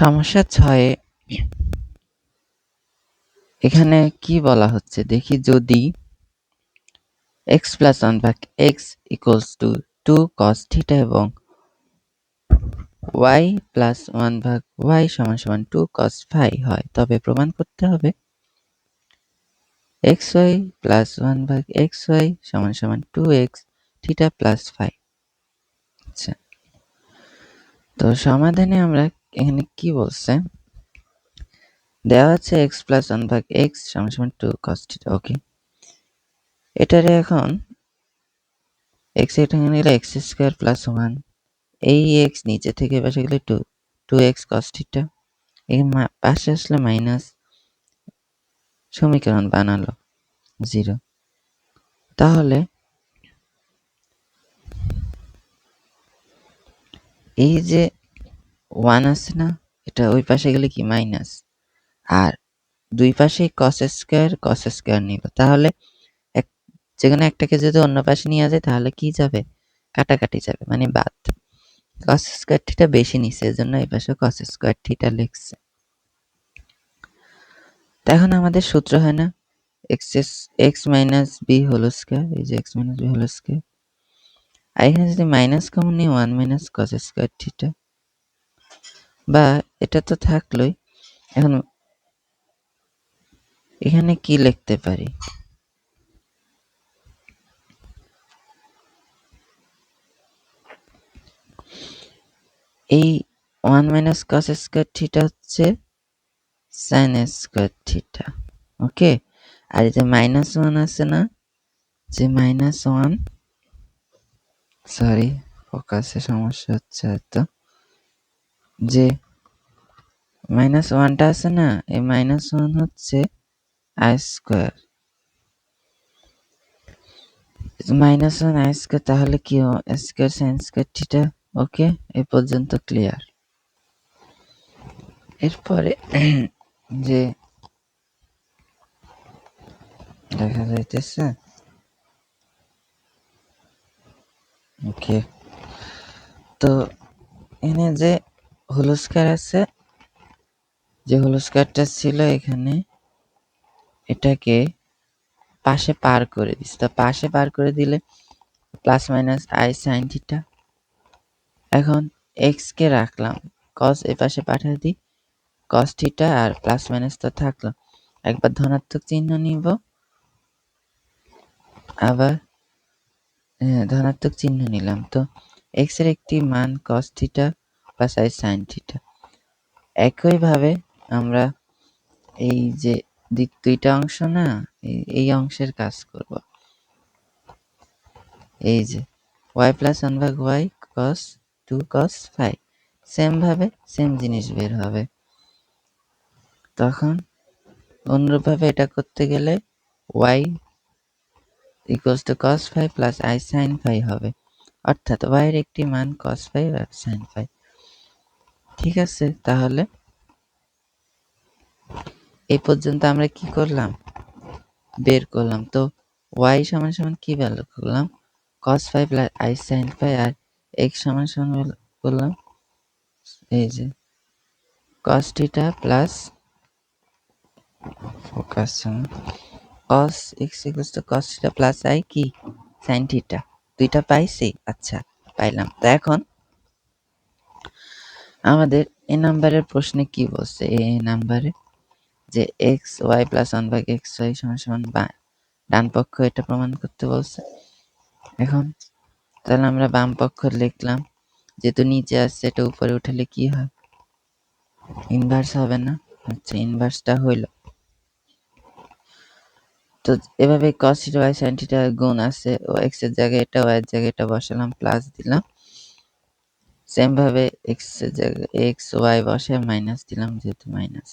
সমস্যা ছয়ে। এখানে কি বলা হচ্ছে? দেখি যদি এক্স প্লাস ওয়ান ভাগ X equals to two cos theta এবং ওয়াই প্লাস ওয়ান ভাগ ওয়াই সমান সমান টু কস ফাই হয়, তবে প্রমাণ করতে হবে। এক্স ওয়াই প্লাস ওয়ান ভাগ এক্স ওয়াই সমান সমান two X theta plus phi আচ্ছা তো সমাধানে আমরা এখানে কি বলছে? দেওয়া আছে এক্স প্লাস ওয়ান ভাগ এক্স সমান টু কস থিটা ওকে এটারে এখন এক্স এখানে গেলে এক্স স্কোয়ার প্লাস ওয়ান এই এক্স নিচে থেকে পাশে গেলে two two X cos theta এখানে পাশে আসলে মাইনাস সমীকরণ বানালো জিরো তাহলে এই যে ওয়ান আছে না, এটা ওই পাশে গেলে কি মাইনাস আর দুই পাশে কস স্কোয়ার কস স্কোয়ার নিব। তাহলে এক, যেখানে একটাকে যদি অন্য পাশে নিয়ে যায়, তাহলে কি যাবে? কাটাকাটি যাবে মানে বাদ। কস স্কোয়ার থিটা বেশি নিছে, এজন্য এই পাশে কস স্কোয়ার থিটা লিখছে। এখন আমাদের সূত্র হয় না X X minus B whole square এই যে X minus B whole square আর এখানে যদি মাইনাস কমন নিই one minus cos square theta বা এটা তো থাকলোই। এখন এখানে কি লিখতে পারি? এই one minus cos square theta হচ্ছে সাইন স্কোয়ার থিটা ওকে আর যে মাইনাস ওয়ান আছে না, যে মাইনাস ওয়ান সরি ফোকাসে সমস্যা হচ্ছে হয়তো। যে মাইনাস ওয়ানটা আছে না? এই মাইনাস ওয়ান হচ্ছে I square minus one I square তাহলে কি square sine square theta okay এ পর্যন্ত ক্লিয়ার এরপরে যে দেখা যাইতেছে। ওকে তো এখানে যে হুলস্কার আছে। যে হুলস্কারটা ছিল এখানে এটাকে পাশে পার করে দিস। তা পাশে পার করে দিলে plus minus I sine theta এখন এক্স কে রাখলাম। কস এ পাশে পাঠিয়ে দিই। কস থিটা আর প্লাস মাইনাস তো থাকল। একবার ধনাত্মক চিহ্ন নিব। আবার হ্যাঁ, ধনাত্মক চিহ্ন নিলাম। তো এক্সের একটি মান cos theta plus I sine theta একইভাবে আমরা এই যে দিক দুইটা অংশ না, এই অংশের কাজ করব। এই যে ওয়াই প্লাস ওয়ান ভাগ Y cos two cos five same ভাবে সেম জিনিস বের হবে। তখন অনুরূপভাবে এটা করতে গেলে Y equals to cos five plus I sine five হবে। অর্থাৎ ওয়াইয়ের একটি মান কস ফাইভ আর সাইন ফাইভ ঠিক আছে, তাহলে? এই পর্যন্ত আমরা কি করলাম? বের করলাম। তো ওয়াই সমান সমান কি ভ্যালু করলাম? Cos five plus I sine five R x সমান সমান করলাম? এই যে cos theta plus focus cos X equals to cos theta plus I কি? সাইন থিটা দুইটা পাইছি? আচ্ছা পাইলাম। তো এখন আমাদের এ নাম্বারের প্রশ্নে কি বলছে? এ নাম্বারে যে X Y plus one by X Y সমান সমান বাই ডান পক্ষ এটা প্রমাণ করতে বলছে। এখন তাহলে আমরা বাম পক্ষ লিখলাম, যেহেতু নিচে আসছে এটা উপরে উঠালে কি হয়? ইনভার্স হবে না? আচ্ছা ইনভার্সটা হইল। তো এভাবে cos theta by sin theta গুণ আছে, ও x এর জায়গায় এটা, y এর জায়গায় এটা বসালাম প্লাস দিলাম। সেম ভাবে জায়গায় x, y বসে মাইনাস দিলাম যেহেতু মাইনাস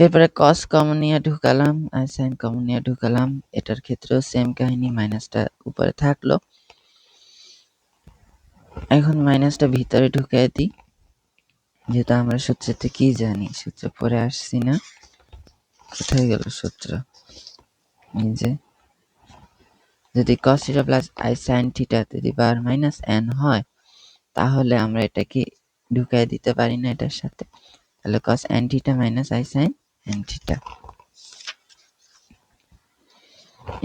এরপরে cos কমন নিয়ে ঢুকালাম, আর sin কমন নিয়ে ঢুকালাম, এটার ক্ষেত্রেও সেম কাহিনী মাইনাসটা উপরে থাকল। এখন মাইনাসটা ভিতরে ঢুকিয়ে দিই, যেহেতু আমরা সূত্রতে কি জানি, সূত্র পরে আসছি না। কোথায় গেল সূত্র? যে, যদি cos theta plus i sine theta যদি বার মাইনাস এন হয় তাহলে আমরা এটাকে ঢুকাই দিতে পারি না এটার সাথে। তাহলে cos n theta minus i sine n theta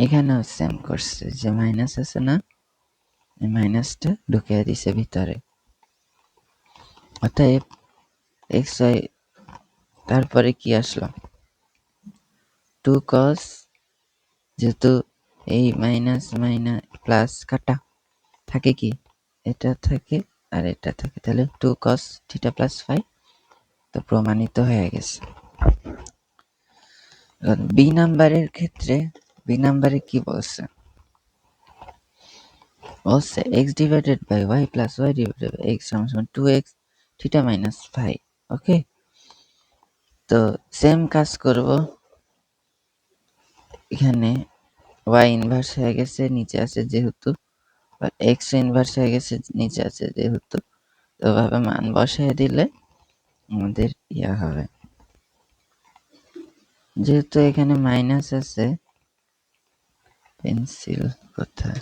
এখানেও সেম করছে যে মাইনাস আছে না মাইনাসটা ঢুকিয়ে দিছে ভিতরে। অতএব এক্স ওয়াই তারপরে কি আসলো? টু কস যেহেতু এই মাইনাস মাইনাস প্লাস কাটা, থাকে কি? এটা থাকে আর এটা থাকে। তাহলে two cos theta plus five তো প্রমাণিত হয়ে গেছে। বি নাম্বারের ক্ষেত্রে বি নাম্বারে কি বলছে? বলছে x divided by y plus y divided by x সমান two x theta minus five okay তো সেম কাজ করব। এখানে ওয়াই ইনভার্স হয়ে গেছে, নিচে আছে যেহেতু এক্স ইনভার্স হয়ে গেছে, নিচে আছে যেহেতু। তো ভাবে মান বসায় দিলে আমাদের ইয়া হবে। যেহেতু এখানে মাইনাস আছে পেন্সিল কোথায়?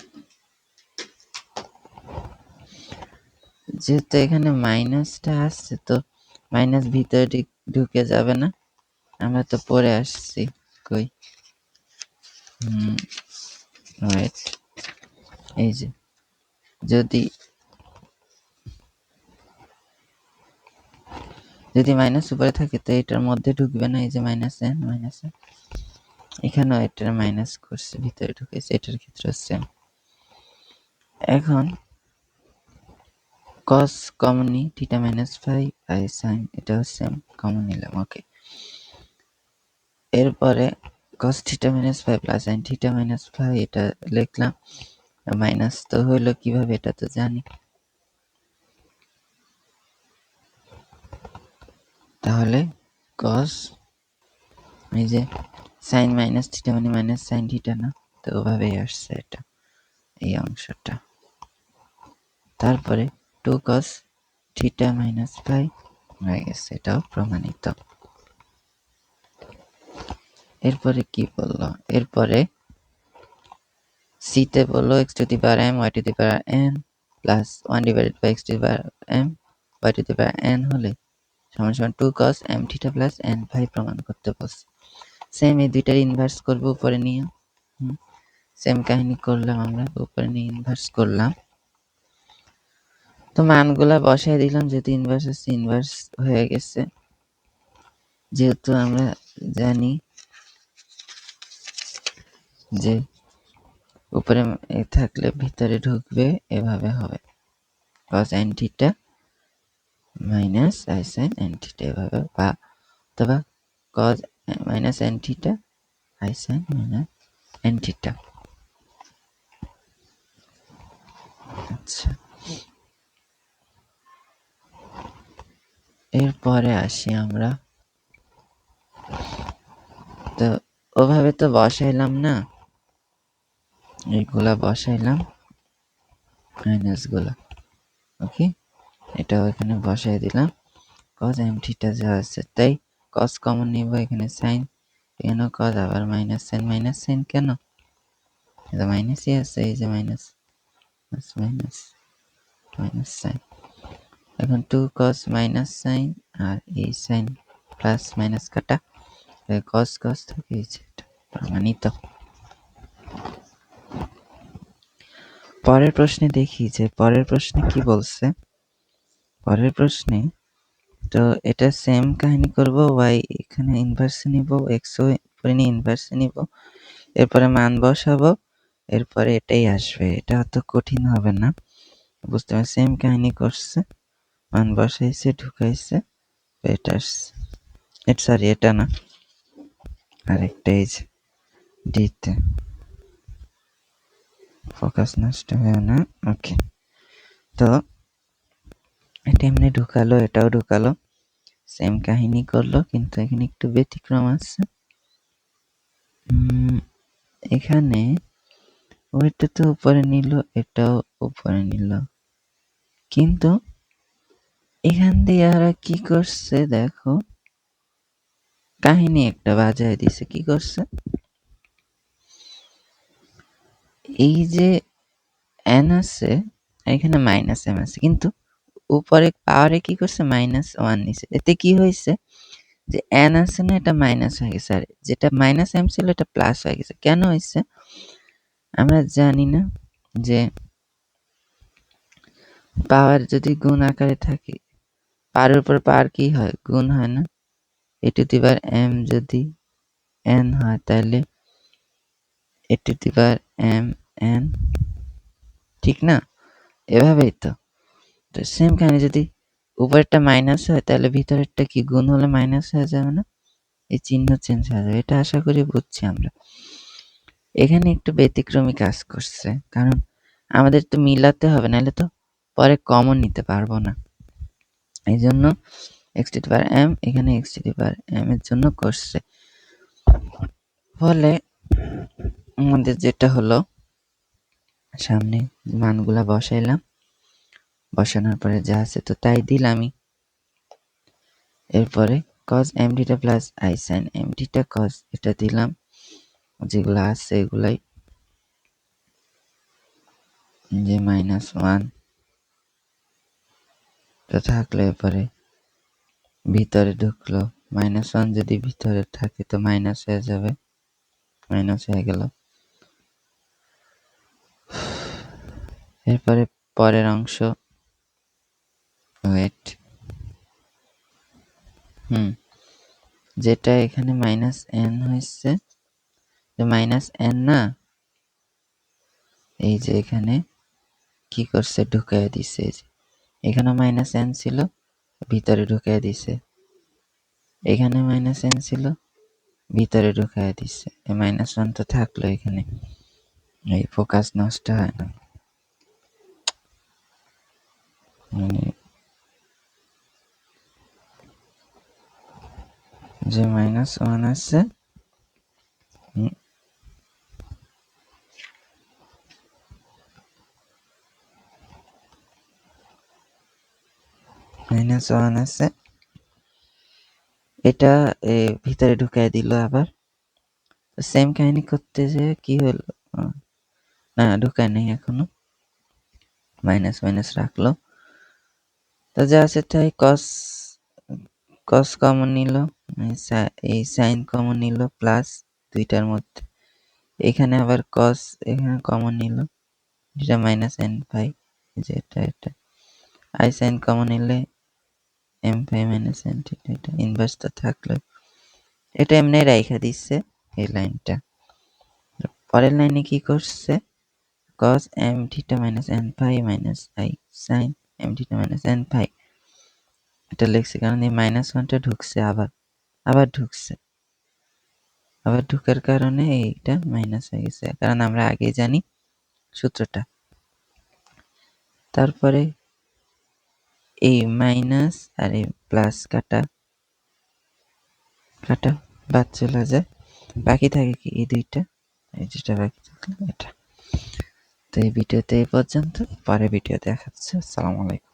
যেহেতু এখানে মাইনাসটা আসছে, তো মাইনাস ভিতরে ঢুকে যাবে না। আমরা তো পরে আসছি, কই? হুম ওয়েট এই যে। যদি যদি মাইনাস উপরে থাকে, তো এটার মধ্যে ঢুকবে না, এই যে মাইনাস এন মাইনাস এন এখানেও এটার মাইনাস করছে, ভিতরে ঢুকেছে, এটার ক্ষেত্রে সেম এখন কস কমন নি theta minus five i sine এটাও সেম কমন নিলাম ওকে এরপরে cos theta minus five plus sine theta minus five এটা লিখলাম। মাইনাস তো হইল কীভাবে এটা তো জানি। তাহলে কস এই যে সাইন মাইনাস থিটা মানে মাইনাস সাইন থিটা না, তো ওভাবেই আসছে এটা, এই অংশটা। তারপরে two cos theta minus five হয়ে গেছে, এটাও প্রমাণিত। এরপরে কি বলল? এরপরে সিতে বলল x to the power m y to the power n plus one divided by x to the power m y to the power n হলে সমান সমান two cos m theta plus n five প্রমাণ করতে বলছে। Same এই দুইটার inverse করব উপরে নিয়ে। সেম কাহিনী করলাম আমরা, উপরে নিয়ে ইনভার্স করলাম। তো মানগুলা বসাই দিলাম, যেহেতু ইনভার্স আছে ইনভার্স হয়ে গেছে। যেহেতু আমরা জানি যে উপরে থাকলে ভিতরে ঢুকবে, এভাবে হবে। n theta minus i sine theta এভাবে বা অথবা cos minus theta i sine minus theta আচ্ছা। এরপরে আসি আমরা। তো ওভাবে তো বসাইলাম না। এইগুলা বসাইলাম। মাইনাসগুলা ওকে এটাও এখানে বসাই দিলাম। কজ এম থিটা যা আছে তাই কস কমন নিব এখানে সাইন এখানে কজ আবার মাইনাস সাইন মাইনাস সাইন কেন? এটা মাইনাসই আছে, এই যে মাইনাস মাইনাস মাইনাস সাইন এখন টু কস মাইনাস সাইন আর এই সাইন প্লাস মাইনাস কাটা। কস কস থাকে এই যে প্রমাণিত। পরের প্রশ্নে দেখি যে পরের প্রশ্নে কি বলছে? পরের প্রশ্নে, তো এটা সেম কাহিনী করব ওয়াই এখানে ইনভার্সে নিব এক্স উপরে নিয়ে ইনভার্সে নিব, এরপরে মান বসাবো, এরপরে এটাই আসবে, এটা অত কঠিন হবে না। বুঝতে পারছি সেম কাহিনী করছে, মান বসাইছে, ঢুকাইছে এটা আসছে। সরি এটা না। আরেকটা এই যে ডিতে ফোকাস নষ্ট হয় না ওকে তো, এটা এমনি ঢুকালো, এটাও ঢুকালো। সেম কাহিনী করল, কিন্তু এখানে একটু ব্যতিক্রম আছে। এখানে ওইটা তো উপরে নিল, এটাও উপরে নিল। কিন্তু এখান দিয়ে আর কি করছে, দেখো। কাহিনী একটা বাজায় দিছে, কি করছে? এই যে এন আছে, এখানে মাইনাস এম আছে, কিন্তু উপরে পাওয়ারে কি করছে? মাইনাস ওয়ান নিছে। এতে কি হয়েছে? যে এন আছে না, এটা মাইনাস হয়ে গেছে। আর যেটা মাইনাস এম ছিল, এটা প্লাস হয়ে গেছে। কেন হয়েছে? আমরা জানি না যে পাওয়ার যদি গুণ আকারে থাকে পাওয়ারের উপর পাওয়ার কি হয়? গুণ হয় না। A to the power m যদি এন হয়, তাহলে a to the power m n ঠিক না? এভাবেই তো। তো সেম কাহিনী যদি উপরেরটা মাইনাস হয়, তাহলে ভিতরেরটা কি গুণ হলে মাইনাস হয়ে যাবে না? এই চিহ্ন চেঞ্জ হয়ে যাবে। এটা আশা করি বুঝছি আমরা। এখানে একটু ব্যতিক্রমী কাজ করছে, কারণ আমাদের তো মিলাতে হবে, নাহলে তো পরে কমন নিতে পারব না। এই জন্য এক্স টি পার এম এখানে এক্স টি পার এম এর জন্য করছে। ফলে আমাদের যেটা হলো, সামনে মানগুলা বসাইলাম। বসানোর পরে যা আছে তো তাই দিলামই। এরপরে cos m theta plus i sine m theta cos এটা দিলাম। যেগুলো আছে এগুলাই। যে মাইনাস ওয়ান তো থাকলে এরপরে ভিতরে ঢুকলো। মাইনাস ওয়ান যদি ভিতরে থাকে তো মাইনাস হয়ে যাবে। মাইনাস হয়ে গেল। এরপরে পরের অংশ। Wait hmm. যেটা এখানে মাইনাস এন হয়েছে। মাইনাস এন না? এই যে এখানে কি করছে? ঢুকাই দিছে। এখানে মাইনাস এন ছিল, ভিতরে ঢুকাই দিছে। এখানে মাইনাস এন ছিল, ভিতরে ঢুকাই দিছে। মাইনাস ওয়ান তো থাকল এখানে। এই ফোকাস নষ্ট হয় না। মানে যে মাইনাস ওয়ান আছে মাইনাস ওয়ান আছে। এটা ভিতরে ঢুকাই দিল আবার। সেম কাহিনী করতে যে কি হলো? না, ঢুকায় নেই এখনও। মাইনাস মাইনাস রাখল। যা আছে তাই কস কস কমন নিল, এই সাইন কমন নিল প্লাস দুইটার মধ্যে। এখানে আবার কস এখানে কমন নিল যেটা মাইনাস এন পাই যে এটা এটা। আই সাইন কমন নিলে এম ফাই মাইনাস এন এটা ইনভার্স তো থাকল। এটা এমনি রাইখা দিচ্ছে এই লাইনটা। পরের লাইনে কি করছে? cos m theta minus n phi minus i sin m theta minus n phi এটা লিখছি কারণ এই মাইনাস ওয়ানটা ঢুকছে, আবার আবার ঢুকছে। আবার ঢুকার কারণে এইটা মাইনাস হয়ে গেছে। কারণ আমরা আগে জানি সূত্রটা। তারপরে এই মাইনাস আর এই প্লাস কাটা কাটা বাদ চলে যায়। বাকি থাকে কি? এই দুইটা। এই যেটা বাকি থাকল এটা। তো এই ভিডিওতে এই পর্যন্ত। পরে ভিডিও দেখাচ্ছে। আসসালামু আলাইকুম।